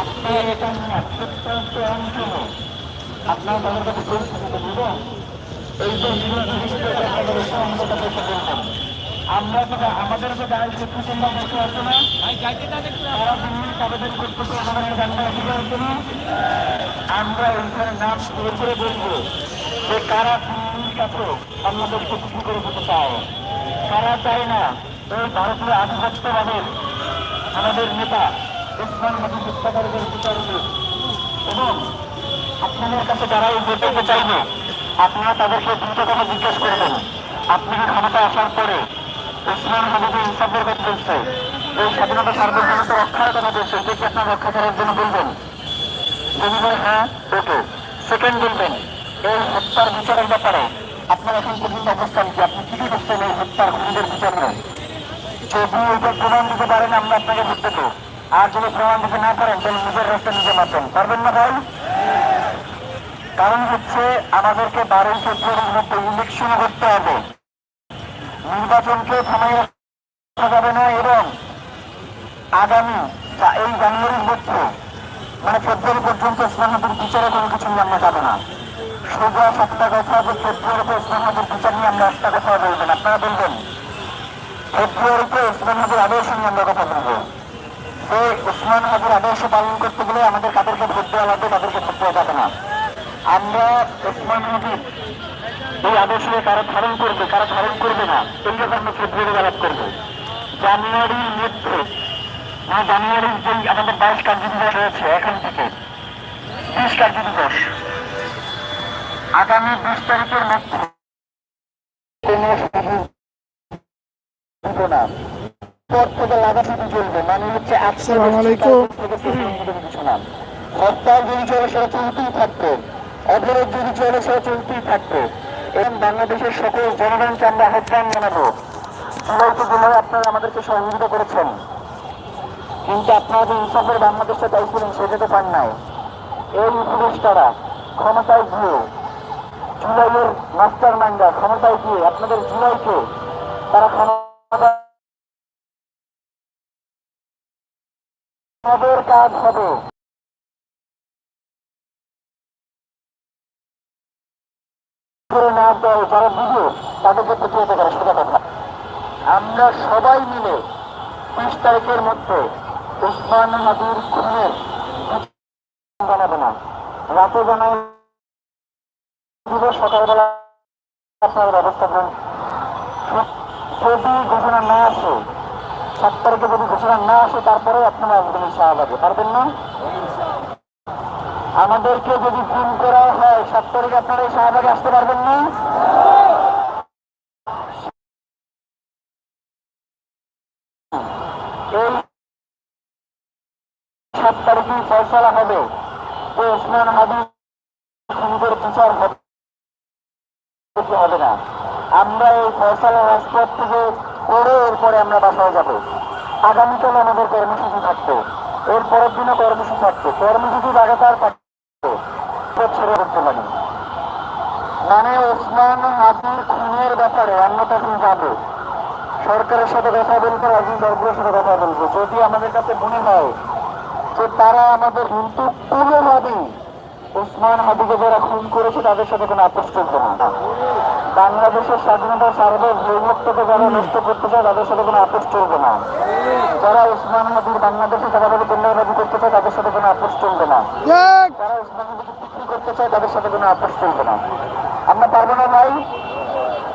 আপনারা এটা প্রত্যন্ত অঞ্চলে আপনার তাদের কাছে এই যে আমাদের আমরা তো আমাদের যে দায়িত্ব কুটুম্বা বসে তারা দিল্লির আমাদের আমরা ওইখানে নাম শুরু করে বলব যে কারা দিল্লির কাছে আমাদেরকে বিক্রি করে দিতে চায়। কারা চায় না? এই ভারতীয় আধিপত্যবাদের আমাদের নেতা উসমান হাবিব হত্যাকারীদের বিচার। এবং আপনাদের কাছে যারা ভোটারকে চাইবে আপনারা তাদেরকে দুটো কথা জিজ্ঞেস করবেন। আপনি কি ক্ষমতা আসার পরে উসমান হাবিবের ইনসাফের কথা বলছে, এই স্বাধীনতা সার্বভৌমত্ব রক্ষার কথা বলছে, এটা কি আপনার রক্ষা করার জন্য বলবেন? বলে হ্যাঁ ওকে। সেকেন্ড বলবেন, এই হত্যার বিচারের ব্যাপারে আপনার এখন পর্যন্ত অবস্থান কি আপনি কি করছেন এই হত্যার খুনিদের বিচার নেই যদি এটা প্রমাণ দিতে পারেন, আমরা আপনাকে দেবো আর যদি প্রমাণ দিতে না পারেন, তাহলে নিজের রাস্তা নিজে মাপেন পারবেন না ভাই? কারণ হচ্ছে আমাদেরকে বারোই ফেব্রুয়ারির মধ্যে ইলেকশন করতে হবে। নির্বাচনকে থামাই রাখা যাবে না এবং আগামী এই জানুয়ারির মধ্যে মানে ফেব্রুয়ারি পর্যন্ত ইসলামাদের বিচারে কোনো কিছু নিয়ে আমরা যাব না। সোজা সাতটা কথা যে ফেব্রুয়ারিতে ইসলামাদের বিচার নিয়ে আমরা একটা কথা বলবেন, আপনারা বলবেন, ফেব্রুয়ারিতে হাজির আদর্শ নিয়ে আমরা কথা বলব। যে ওসমান হাজির আদর্শ পালন করতে গেলে আমাদের কাদেরকে ভোট দেওয়া লাগবে, তাদেরকে আমরা ওসমান হাজির এই আদর্শকে কারা ধারণ করবে কারা ধারণ করবে না। এই ব্যাপারে আমরা ফেব্রুয়ারি আলাপ করব। জানুয়ারির মধ্যে জানুয়ারির যে আমাদের বাইশ কার্য দিবস রয়েছে এখন থেকে বিশ কার্য দিবস আগামী বিশ তারিখের মধ্যে কোনো দিব না। পর থেকে লাগাতারি চলবে। মানে হচ্ছে আসসালামু আলাইকুম। কিছু না। হরতাল যদি চলে সেটা চলতেই থাকতো অবরোধ যদি চলে চলতেই থাকতো এবং বাংলাদেশের সকল জনগণকে আমরা আহ্বান জানাব। আপনারা আমাদেরকে সহযোগিতা করেছেন। কিন্তু আপনারা যে ইনসাফের বাংলাদেশে চাইছিলেন, সেটা তো পান নাই। এই উপদেষ্টারা ক্ষমতায় গিয়ে জুলাইয়ের মাস্টার মাইন্ডার ক্ষমতায় গিয়ে আপনাদের জুলাইকে তারা ক্ষমতা কাজ হবে যারা তাদেরকে কথা আমরা সবাই মিলে বিশ তারিখের মধ্যে উসমান হাবির খুনের জানাবে না। রাতে জানাই সকালবেলা আপনার ব্যবস্থা করুন। যদি ঘোষণা না আসে, সাত তারিখে যদি ঘোষণা না আসে তারপরে আপনারা আসবেন শাহবাগে পারবেন না? আমাদেরকে যদি ফোন করা হয় সাত তারিখে আপনারা এই শাহবাগে আসতে পারবেন না? সাত তারিখে ফয়সলা হবে। যে হাবিব খুনিদের বিচার হবে না। আমরা এই ফয়সালা রাজপথ থেকে করে এরপরে আমরা বাসায় যাব। আগামীকাল আমাদের কর্মসূচি থাকতো এর পরের দিনও কর্মসূচি থাকতো কর্মসূচি লাগাতার থাকতো ছেড়ে করতে পারি মানে ওসমান হাতির খুনের ব্যাপারে তখন যাব সরকারের সাথে কথা বলব রাজনীতি দলগুলোর সাথে কথা বলব। যদি আমাদের কাছে মনে হয় যে তারা আমাদের কিন্তু কোনোভাবেই ওসমান হাবিকে যারা খুন করেছে তাদের সাথে কোনো আপোষ চলবে না। বাংলাদেশের স্বাধীনতা সার্বভৌমত্বকে যারা নষ্ট করতে চায় তাদের সাথে কোনো আপোষ চলবে না। যারা ওসমান হাবির বাংলাদেশে যারা কল্যাণবাদী করতে চায় তাদের সাথে কোনো আপোষ চলবে না। যারা ওসমান হাবিকে করতে চাই তাদের সাথে কোনো আপোষ চলবে না। আমরা পারব না ভাই।